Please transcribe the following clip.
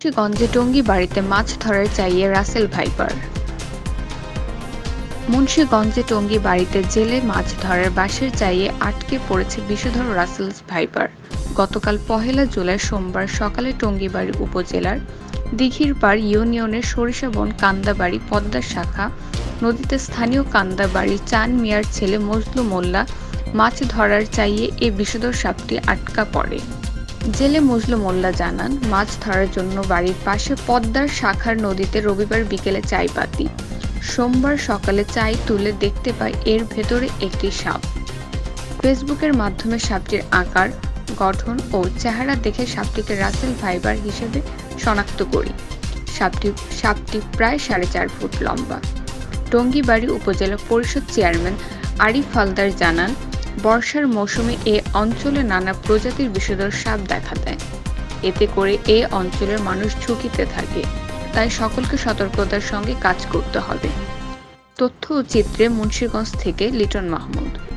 মুন্সিগঞ্জে টঙ্গী বাড়িতে মাছ ধরার চাইয়ে রাসেল ভাইপার। মুন্সিগঞ্জে টঙ্গী বাড়িতে জেলে মাছ ধরার বাঁশের চাইয়ে আটকে পড়েছে বিষধর রাসেল ভাইপার। গতকাল পহেলা জুলাই সোমবার সকালে টঙ্গীবাড়ি উপজেলার দিঘির পাড় ইউনিয়নের সরিষাবন কান্দাবাড়ি পদ্মা শাখা নদীতে স্থানীয় কান্দাবাড়ি চান মিয়ার ছেলে মজলু মোল্লা মাছ ধরার চাইয়ে এ বিষধর সাপটি আটকা পড়ে। জেলে মজলু মোল্লা জানান, মাছ ধরার জন্য বাড়ির পাশে পদ্মার শাখার নদীতে রবিবার বিকেলে চাই পাতি সোমবার সকালে চাই তুলে দেখতে পাই এর ভেতরে একটি সাপ। ফেসবুকের মাধ্যমে সাপটির আকার, গঠন ও চেহারা দেখে সাপটিকে রাসেল ফাইবার হিসেবে শনাক্ত করি। সাপটি সাপটি প্রায় সাড়ে চার ফুট লম্বা। টঙ্গিবাড়ি উপজেলা পরিষদ চেয়ারম্যান আরিফ হালদার জানান বর্ষার মৌসুমে এ অঞ্চলে নানা প্রজাতির বিষধর সাপ দেখা দেয়। এতে করে এ অঞ্চলের মানুষ ঝুঁকিতে থাকে। তাই সকলকে সতর্কতার সঙ্গে কাজ করতে হবে। তথ্য ও চিত্রে মুন্সিগঞ্জ থেকে লিটন মাহমুদ।